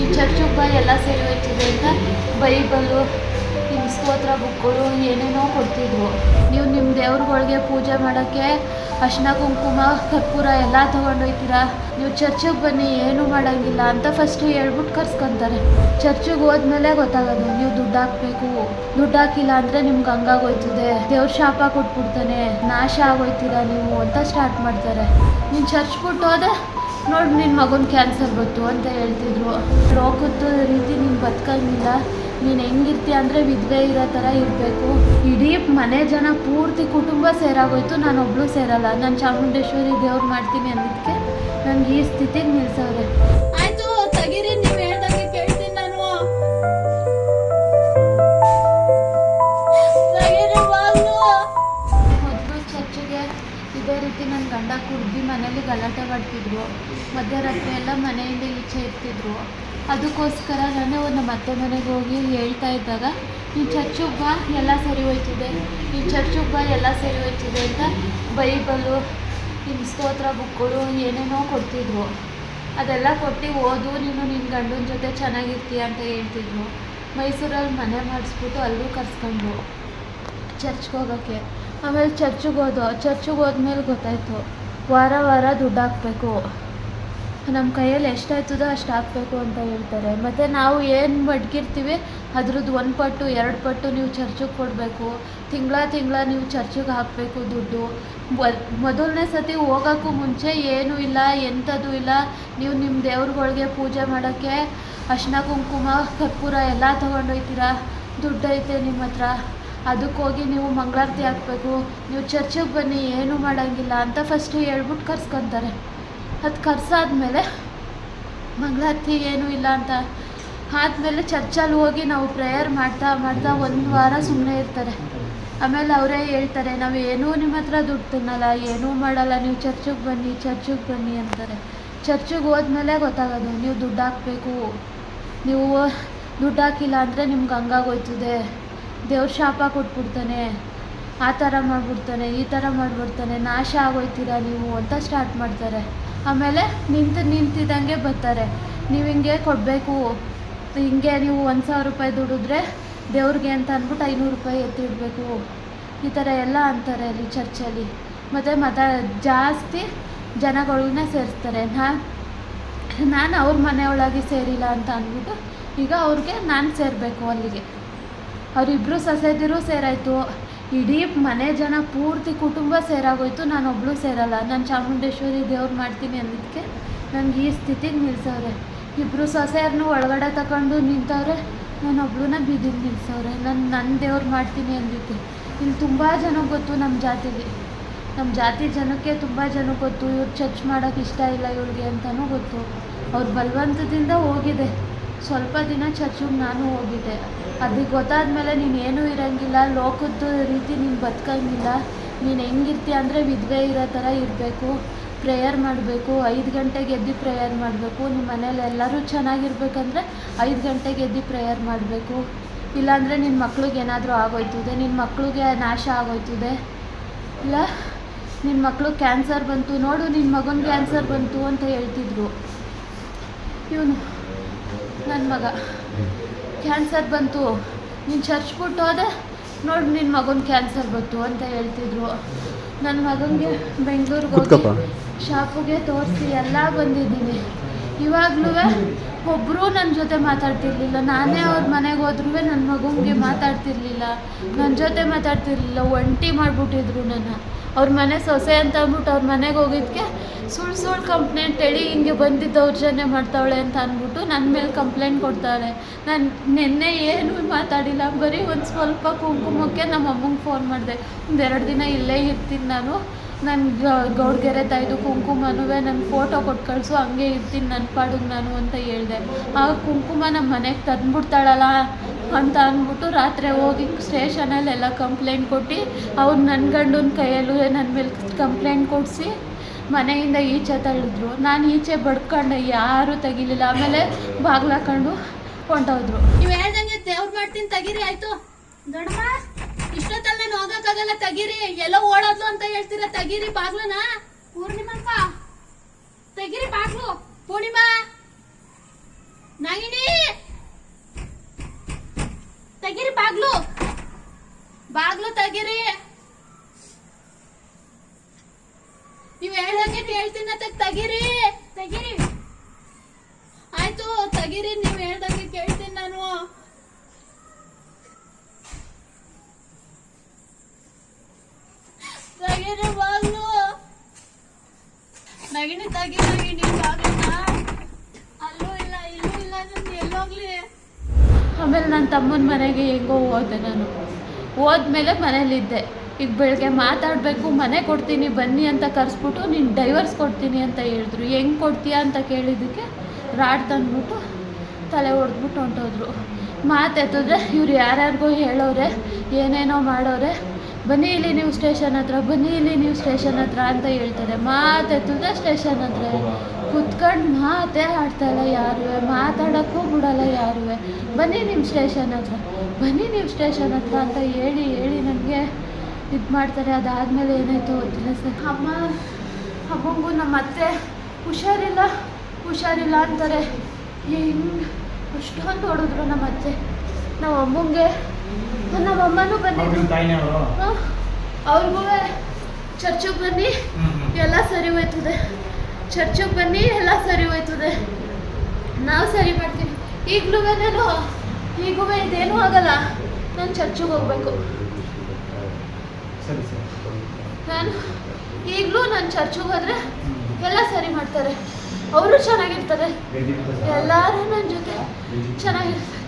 ಈ ಚರ್ಚಿಗೆ ಬಾ ಎಲ್ಲ ಸೇರಿ ಹೋಯ್ತಿದೆ ಅಂತ ಬೈಬಲು ನಿಮ್ಮ ಸ್ತೋತ್ರ ಬುಕ್ಗಳು ಏನೇನೋ ಕೊಡ್ತಿದ್ರು ನೀವು ನಿಮ್ಮ ದೇವ್ರುಗಳಿಗೆ ಪೂಜೆ ಮಾಡೋಕ್ಕೆ ಅರ್ಶಿನ, ಕುಂಕುಮ, ಕರ್ಪೂರ ಎಲ್ಲ ತೊಗೊಂಡೋಯ್ತೀರಾ ನೀವು ಚರ್ಚಿಗೆ ಬನ್ನಿ, ಏನೂ ಮಾಡೋಂಗಿಲ್ಲ ಅಂತ ಫಸ್ಟ್ ಹೇಳ್ಬಿಟ್ಟು ಕರ್ಸ್ಕೊತಾರೆ. ಚರ್ಚಿಗೆ ಹೋದ್ಮೇಲೆ ಗೊತ್ತಾಗೋದು, ನೀವು ದುಡ್ಡು ಹಾಕ್ಬೇಕು. ದುಡ್ಡು ಹಾಕಿಲ್ಲ ಅಂದರೆ ನಿಮ್ಗೆ ಹಂಗಾಗೋಯ್ತದೆ. ದೇವ್ರ ಶಾಪ ಕೊಟ್ಬಿಡ್ತಾನೆ. ನಾಶ ಆಗೋಯ್ತೀರಾ ನೀವು ಅಂತ ಸ್ಟಾರ್ಟ್ ಮಾಡ್ತಾರೆ. ನೀನು ಚರ್ಚ್ ಬಿಟ್ಟು ಹೋದೆ? ನೋಡಿ ನಿನ್ನ ಮಗನ ಕ್ಯಾನ್ಸರ್ ಬಂತು ಅಂತ ಹೇಳ್ತಿದ್ರು. ರೋಗದ ರೀತಿ ನೀನು ಬದುಕಂಗಿಲ್ಲ. ನೀನು ಹೆಂಗಿರ್ತೀಯ ಅಂದರೆ ವಿಧವೆ ಇರೋ ಥರ ಇರಬೇಕು. ಇಡೀ ಮನೆ ಜನ ಪೂರ್ತಿ ಕುಟುಂಬ ಸೇರಾಗೋಯ್ತು ನಾನು ಒಬ್ಳು ಸೇರಲ್ಲ. ನಾನು ಚಾಮುಂಡೇಶ್ವರಿ ದೇವ್ರು ಮಾಡ್ತೀನಿ ಅನ್ನೋದಕ್ಕೆ ನನಗೆ ಈ ಸ್ಥಿತಿಗೆ ನಿಲ್ಸವ್ರೆ. ಇದೇ ರೀತಿ ನನ್ನ ಗಂಡ ಕುಡ್ದು ಮನೇಲಿ ಗಲಾಟೆ ಮಾಡ್ತಿದ್ರು. ಮಧ್ಯರಾತ್ರಿ ಎಲ್ಲ ಮನೆಯಿಂದ ಈಚೆ ಇರ್ತಿದ್ರು. ಅದಕ್ಕೋಸ್ಕರ ನಾನು ಒಂದು ಅತ್ತೆ ಮನೆಗೆ ಹೋಗಿ ಹೇಳ್ತಾ ಇದ್ದಾಗ, ನೀನು ಚರ್ಚಿಗೆ ಬಾ, ಎಲ್ಲ ಸರಿ ಹೋಯ್ತದೆ. ನೀನು ಚರ್ಚಿಗೆ ಬಾ, ಎಲ್ಲ ಸರಿ ಹೋಯ್ತದೆ ಅಂತ ಬೈಬಲು ನಿಮ್ಮ ಸ್ತೋತ್ರ ಬುಕ್ಗಳು ಏನೇನೋ ಕೊಡ್ತಿದ್ರು. ಅದೆಲ್ಲ ಕೊಟ್ಟು ಓದು, ನೀನು ನಿನ್ನ ಗಂಡನ ಜೊತೆ ಚೆನ್ನಾಗಿರ್ತೀಯ ಅಂತ ಹೇಳ್ತಿದ್ರು. ಮೈಸೂರಲ್ಲಿ ಮನೆ ಮಾಡಿಸ್ಬಿಟ್ಟು ಅಲ್ಲೂ ಕರ್ಸ್ಕೊಂಡು ಚರ್ಚ್ಗೆ ಹೋಗೋಕ್ಕೆ. ಆಮೇಲೆ ಚರ್ಚಿಗೆ ಹೋದೋ, ಚರ್ಚಿಗೆ ಹೋದ್ಮೇಲೆ ಗೊತ್ತಾಯಿತು, ವಾರ ವಾರ ದುಡ್ಡು ಹಾಕಬೇಕು. ನಮ್ಮ ಕೈಯಲ್ಲಿ ಎಷ್ಟಾಯ್ತದೋ ಅಷ್ಟು ಹಾಕಬೇಕು ಅಂತ ಹೇಳ್ತಾರೆ. ಮತ್ತು ನಾವು ಏನು ಮಡ್ಗಿರ್ತೀವಿ, ಅದ್ರದ್ದು ಒಂದು ಪಟ್ಟು, ಎರಡು ಪಟ್ಟು ನೀವು ಚರ್ಚಿಗೆ ಕೊಡಬೇಕು. ತಿಂಗಳ ತಿಂಗಳ ನೀವು ಚರ್ಚಿಗೆ ಹಾಕಬೇಕು ದುಡ್ಡು. ಮೊದಲನೇ ಸತಿ ಹೋಗೋಕ್ಕೂ ಮುಂಚೆ ಏನೂ ಇಲ್ಲ, ಎಂಥದ್ದು ಇಲ್ಲ. ನೀವು ನಿಮ್ಮ ದೇವ್ರುಗಳಿಗೆ ಪೂಜೆ ಮಾಡೋಕ್ಕೆ ಅರ್ಶಿನ ಕುಂಕುಮ, ಕರ್ಪೂರ ಎಲ್ಲ ತೊಗೊಂಡೋಯ್ತೀರಾ? ದುಡ್ಡೈತೆ ನಿಮ್ಮ ಹತ್ರ ಅದಕ್ಕೆ ಹೋಗಿ ನೀವು ಮಂಗಳಾರತಿ ಹಾಕ್ಬೇಕು, ನೀವು ಚರ್ಚಿಗೆ ಬನ್ನಿ, ಏನೂ ಮಾಡೋಂಗಿಲ್ಲ ಅಂತ ಫಸ್ಟು ಹೇಳ್ಬಿಟ್ಟು ಕರ್ಸ್ಕೊತಾರೆ. ಅದು ಕರ್ಸಾದ್ಮೇಲೆ ಮಂಗಳಾರತಿ ಏನೂ ಇಲ್ಲ ಅಂತ ಆದಮೇಲೆ ಚರ್ಚಲ್ಲಿ ಹೋಗಿ ನಾವು ಪ್ರೇಯರ್ ಮಾಡ್ತಾ ಮಾಡ್ತಾ ಒಂದು ವಾರ ಸುಮ್ಮನೆ ಇರ್ತಾರೆ. ಆಮೇಲೆ ಅವರೇ ಹೇಳ್ತಾರೆ, ನಾವು ಏನೂ ನಿಮ್ಮ ಹತ್ರ ದುಡ್ಡು ತಿನ್ನಲ್ಲ, ಏನೂ ಮಾಡಲ್ಲ, ನೀವು ಚರ್ಚಿಗೆ ಬನ್ನಿ ಚರ್ಚಿಗೆ ಬನ್ನಿ ಅಂತಾರೆ. ಚರ್ಚಿಗೆ ಹೋದ್ಮೇಲೆ ಗೊತ್ತಾಗೋದು, ನೀವು ದುಡ್ಡು ಹಾಕಬೇಕು. ನೀವು ದುಡ್ಡು ಹಾಕಿಲ್ಲ ಅಂದರೆ ನಿಮ್ಗೆ ಹಂಗಾಗೋಯ್ತದೆ ದೇವ್ರ ಶಾಪ ಕೊಟ್ಬಿಡ್ತಾನೆ, ಆ ಥರ ಮಾಡಿಬಿಡ್ತಾನೆ, ಈ ಥರ ಮಾಡಿಬಿಡ್ತಾನೆ, ನಾಶ ಆಗೋಯ್ತೀರಾ ನೀವು ಅಂತ ಸ್ಟಾರ್ಟ್ ಮಾಡ್ತಾರೆ. ಆಮೇಲೆ ನಿಂತು, ನಿಂತಿದ್ದಂಗೆ ಬರ್ತಾರೆ. ನೀವು ಹಿಂಗೆ ಕೊಡಬೇಕು, ಹಿಂಗೆ ನೀವು ಒಂದು ಸಾವಿರ ರೂಪಾಯಿ ದುಡಿದ್ರೆ ದೇವ್ರಿಗೆ ಅಂತ ಅಂದ್ಬಿಟ್ಟು ಐನೂರು ರೂಪಾಯಿ ಎತ್ತಿಡಬೇಕು. ಈ ಥರ ಎಲ್ಲ ಅಂತಾರೆ ಅಲ್ಲಿ ಚರ್ಚಲ್ಲಿ. ಮತ್ತು ಮತ ಜಾಸ್ತಿ ಜನಗಳನ್ನ ಸೇರಿಸ್ತಾರೆ. ನಾ, ನಾನು ಅವ್ರ ಮನೆಯೊಳಗೆ ಸೇರಿಲ್ಲ ಅಂತ ಅಂದ್ಬಿಟ್ಟು ಈಗ ಅವ್ರಿಗೆ ನಾನು ಸೇರಬೇಕು ಅಲ್ಲಿಗೆ. ಅವರಿಬ್ಬರು ಸೊಸೆದಿರು ಸೇರಾಯಿತು. ಇಡೀ ಮನೆ ಜನ ಪೂರ್ತಿ ಕುಟುಂಬ ಸೇರಾಗೋಯ್ತು. ಒಬ್ಳು ಸೇರಲ್ಲ. ನಾನು ಚಾಮುಂಡೇಶ್ವರಿ ದೇವ್ರು ಮಾಡ್ತೀನಿ ಅನ್ನೋದಕ್ಕೆ ನನಗೆ ಈ ಸ್ಥಿತಿಗೆ ನಿಲ್ಸವ್ರೆ. ಇಬ್ಬರು ಸೊಸೆಯರ್ನು ಒಳಗಡೆ ತಗೊಂಡು ನಿಂತವ್ರೆ ನಾನು ಒಬ್ಳನ್ನ ಬೀದಿಗೆ ನಿಲ್ಸವ್ರೆ. ನಾನು ನನ್ನ ದೇವ್ರು ಮಾಡ್ತೀನಿ ಅಂದಿದ್ದೆ. ಇಲ್ಲಿ ತುಂಬ ಜನ ಗೊತ್ತು ನಮ್ಮ ಜಾತಿಗೆ. ನಮ್ಮ ಜಾತಿ ಜನಕ್ಕೆ ತುಂಬ ಜನ ಗೊತ್ತು. ಇವ್ರು ಚರ್ಚ್ ಮಾಡೋಕ್ಕೆ ಇಷ್ಟ ಇಲ್ಲ ಇವಳಿಗೆ ಅಂತಲೂ ಗೊತ್ತು. ಅವ್ರ ಬಲವಂತದಿಂದ ಹೋಗಿದೆ. ಸ್ವಲ್ಪ ದಿನ ಚರ್ಚಿಗೆ ನಾನು ಹೋಗಿದ್ದೆ. ಅದಕ್ಕೆ ಗೊತ್ತಾದ್ಮೇಲೆ ನೀನು ಏನೂ ಇರೋಂಗಿಲ್ಲ ಲೋಕದ ರೀತಿ ನೀನು ಬದುಕಂಗಿಲ್ಲ. ನೀನು ಹೆಂಗಿರ್ತೀಯ ಅಂದರೆ ವಿಧವೆ ಇರೋ ಥರ ಇರಬೇಕು. ಪ್ರೇಯರ್ ಮಾಡಬೇಕು, ಐದು ಗಂಟೆಗೆ ಎದ್ದು ಪ್ರೇಯರ್ ಮಾಡಬೇಕು. ನಿಮ್ಮ ಮನೇಲಿ ಎಲ್ಲರೂ ಚೆನ್ನಾಗಿರ್ಬೇಕಂದ್ರೆ ಐದು ಗಂಟೆಗೆ ಎದ್ದು ಪ್ರೇಯರ್ ಮಾಡಬೇಕು. ಇಲ್ಲಾಂದರೆ ನಿನ್ನ ಮಕ್ಳಿಗೆ ಏನಾದರೂ ಆಗೋಯ್ತದೆ ನಿನ್ನ ಮಕ್ಳಿಗೆ ನಾಶ ಆಗೋಯ್ತದೆ. ಇಲ್ಲ? ನಿನ್ನ ಮಕ್ಕಳು ಕ್ಯಾನ್ಸರ್ ಬಂತು, ನೋಡು ನಿನ್ನ ಮಗನ ಕ್ಯಾನ್ಸರ್ ಬಂತು ಅಂತ ಹೇಳ್ತಿದ್ರು. ಇವನು ನನ್ನ ಮಗ. ಕ್ಯಾನ್ಸರ್ ಬಂತು. ನೀನು ಚರ್ಚ್ ಬಿಟ್ಟು ಹೋದೆ. ನೋಡಿ ನಿನ್ನ ಮಗನ ಕ್ಯಾನ್ಸರ್ ಬಂತು ಅಂತ ಹೇಳ್ತಿದ್ರು. ನನ್ನ ಮಗನಿಗೆ ಬೆಂಗಳೂರಿಗೆ. ಹೋಗಿ ಶಾಪಿಗೆ ತೋರಿಸಿ ಎಲ್ಲ ಬಂದಿದ್ದೀನಿ. ಇವಾಗಲೂ ಒಬ್ಬರು ನನ್ನ ಜೊತೆ ಮಾತಾಡ್ತಿರ್ಲಿಲ್ಲ. ನಾನೇ ಅವ್ರ ಮನೆಗೆ ಹೋದ್ರೂ ನನ್ನ ಮಗನಿಗೆ ಮಾತಾಡ್ತಿರ್ಲಿಲ್ಲ. ನನ್ನ ಜೊತೆ ಮಾತಾಡ್ತಿರ್ಲಿಲ್ಲ. ಒಂಟಿ ಮಾಡಿಬಿಟ್ಟಿದ್ರು ನನ್ನ. ಅವ್ರ ಮನೆ ಸೊಸೆ ಅಂತ ಅಂದ್ಬಿಟ್ಟು ಅವ್ರ ಮನೆಗೆ ಹೋಗಿದ್ದಕ್ಕೆ ಸುಳ್ಳು ಸುಳ್ಳು ಕಂಪ್ಲೇಂಟ್ ಹೇಳಿ ಹಿಂಗೆ ಬಂದು ದೌರ್ಜನ್ಯ ಮಾಡ್ತಾವಳೆ ಅಂತ ಅಂದ್ಬಿಟ್ಟು ನನ್ನ ಮೇಲೆ ಕಂಪ್ಲೇಂಟ್ ಕೊಡ್ತಾಳೆ ನಾನು ನಿನ್ನೆ ಏನೂ ಮಾತಾಡಿಲ್ಲ, ಬರೀ ಒಂದು ಸ್ವಲ್ಪ ಕುಂಕುಮಕ್ಕೆ ನಮ್ಮ ಅಮ್ಮಂಗೆ ಫೋನ್ ಮಾಡಿದೆ ಒಂದೆರಡು ದಿನ ಇಲ್ಲೇ ಇರ್ತೀನಿ ನಾನು. ನನ್ನ ಗೌಡ್ಗೆರೆ ತಾಯ್ದು ಕುಂಕುಮನೂ ನನ್ನ ಫೋಟೋ ಕೊಟ್ಟು ಕಳಿಸು, ಹಂಗೆ ಇರ್ತೀನಿ ನನ್ನ ಪಾಡಿಗೆ ನಾನು ಅಂತ ಹೇಳಿದೆ. ಆಗ ಕುಂಕುಮ ನಮ್ಮ ಮನೆಗೆ ತಂದುಬಿಡ್ತಾಳಲ್ಲ ಅಂತ ಅಂದ್ಬಿಟ್ಟು ರಾತ್ರಿ ಹೋಗಿ ಸ್ಟೇಷನಲ್ಲೆಲ್ಲ ಕಂಪ್ಲೇಂಟ್ ಕೊಟ್ಟು, ಅವ್ರು ನನ್ನ ಗಂಡನ ಕೈಯಲ್ಲೂ ನನ್ನ ಮೇಲೆ ಕಂಪ್ಲೇಂಟ್ ಕೊಡಿಸಿ ಮನೆಯಿಂದ ಈಚೆ ತಳ್ಳಿದ್ರು. ನಾನು ಈಚೆ ಬಡ್ಕೊಂಡೆ, ಯಾರೂ ತೆಗಿಲಿಲ್ಲ. ಆಮೇಲೆ ಬಾಗ್ಲು ಹಾಕೊಂಡು ಹೊಂಟೋದ್ರು ನೀವು ಹೇಳ್ದಂಗೆ ದೇವ್ರು ಮಾಡ್ತೀನಿ, ತೆಗೀರಿ, ಆಯಿತು. ದೊಡ್ಡಮ್ಮ, ಇಷ್ಟೊತ್ತಲ್ಲ ಹೋಗಕ್ಕಾಗಲ್ಲ ತೆಗೀರಿ, ಎಲ್ಲ ಓಡೋದ್ಲು ಅಂತ ಹೇಳ್ತೀರಾ? ತೆಗೀರಿ ಬಾಗ್ಲನ? ಪೂರ್ಣಿಮಪ್ಪ ತೆಗೀರಿ ಬಾಗ್ಲು. ಪೂರ್ಣಿಮಾ ನಾಗಿನಿ ತೆಗೀರಿ ಬಾಗ್ಲು. ಬಾಗ್ಲು ತಗಿರಿ. ನೀವ್ ಹೇಳಕ್ಕೆ ಹೇಳ್ತೀನಿ ತೆಗೀರಿ. ತೆಗೀರಿ. ಆಯ್ತು, ತೆಗೀರಿ, ನೀವ್ ಹೇಳ್ದಂಗೆ ಕೇಳ್ತೀನಿ ನಾನು ತೆಗೀರಿ ಬಾಗ್ಲು ನಗಿನಿ ತೆಗಿ ನಗಿನಿ ಬಾಗ್ಲನ್ನ ಅಲ್ಲೂ ಇಲ್ಲ ಇಲ್ಲೂ ಇಲ್ಲ ನಾನು ಎಲ್ಲೋಗ್ಲಿ ಆಮೇಲೆ ನನ್ನ ತಮ್ಮನ ಮನೆಗೆ ಹೆಂಗೋ ಹೋದೆ ನಾನು. ಹೋದ್ಮೇಲೆ ಮನೇಲಿದ್ದೆ. ಈಗ ಬೆಳಗ್ಗೆ ಮಾತಾಡಬೇಕು, ಮನೆ ಕೊಡ್ತೀನಿ, ಬನ್ನಿ ಅಂತ ಕರೆಸ್ಬಿಟ್ಟು ನೀನು ಡೈವರ್ಸ್ ಕೊಡ್ತೀನಿ ಅಂತ ಹೇಳಿದ್ರು. ಹೆಂಗೆ ಕೊಡ್ತೀಯಾ ಅಂತ ಕೇಳಿದ್ದಕ್ಕೆ ರಾಡ್ ತಂದ್ಬಿಟ್ಟು ತಲೆ ಹೊಡೆದ್ಬಿಟ್ಟು ಹೊಂಟೋದ್ರು. ಮಾತೆತ್ತಿದ್ರೆ ಇವ್ರು ಯಾರ್ಯಾರಿಗೋ ಹೇಳೋರೆ, ಏನೇನೋ ಮಾಡೋರೆ ಬನ್ನಿ ಇಲ್ಲಿ ನೀವು ಸ್ಟೇಷನ್ ಹತ್ರ, ಬನ್ನಿ ಇಲ್ಲಿ ನೀವು ಸ್ಟೇಷನ್ ಹತ್ರ ಅಂತ ಹೇಳ್ತಾರೆ. ಮಾತೆ ಮಾತೆತ್ತಿದ್ರೆ ಸ್ಟೇಷನ್ ಹತ್ರ. ಕುತ್ಕೊಂಡು ಮಾತೇ ಆಡ್ತಾಯಿಲ್ಲ ಯಾರುವೆ, ಮಾತಾಡೋಕ್ಕೂ ಬಿಡಲ್ಲ ಯಾರುವೆ. ಬನ್ನಿ ನಿಮ್ಮ ಸ್ಟೇಷನ್ ಹತ್ರ, ಬನ್ನಿ ನೀವು ಸ್ಟೇಷನ್ ಹತ್ರ ಅಂತ ಹೇಳಿ ಹೇಳಿ ನನಗೆ ಇದು ಮಾಡ್ತಾರೆ. ಅದಾದಮೇಲೆ ಏನಾಯ್ತು ಗೊತ್ತಿಲ್ಲ ಸರ್. ಅಮ್ಮ, ಅಮ್ಮಂಗೂ ನಮ್ಮ ಅತ್ತೆ ಹುಷಾರಿಲ್ಲ ಹುಷಾರಿಲ್ಲ ಅಂತಾರೆ. ಹಿಂಗೆ ಅಷ್ಟೊಂದು ಹೊಡೆದ್ರು ನಮ್ಮ ಅತ್ತೆ. ನಾವು ಅಮ್ಮಂಗೆ ನಮ್ಮ ಅಮ್ಮನೂ ಬಂದಿದ್ರು ಅವ್ರಿಗೂ ಚರ್ಚಿಗೆ ಬನ್ನಿ. ಎಲ್ಲ ಸರಿ ಹೋಯ್ತದೆ. ಚರ್ಚಿಗೆ ಬನ್ನಿ ಎಲ್ಲ ಸರಿ ಹೋಯ್ತದೆ. ನಾವು ಸರಿ ಮಾಡ್ತೀವಿ. ಈಗಲೂ ನಾನು ಈಗೂ ಇದೇನೂ ಆಗಲ್ಲ. ನಾನು ಚರ್ಚಿಗೆ ಹೋಗ್ಬೇಕು. ನಾನು ಈಗಲೂ ನಾನು ಚರ್ಚಿಗೆ ಹೋದ್ರೆ ಎಲ್ಲ ಸರಿ ಮಾಡ್ತಾರೆ. ಅವರು ಚೆನ್ನಾಗಿರ್ತಾರೆ. ಎಲ್ಲರೂ ನನ್ನ ಜೊತೆ ಚೆನ್ನಾಗಿರ್ತಾರೆ.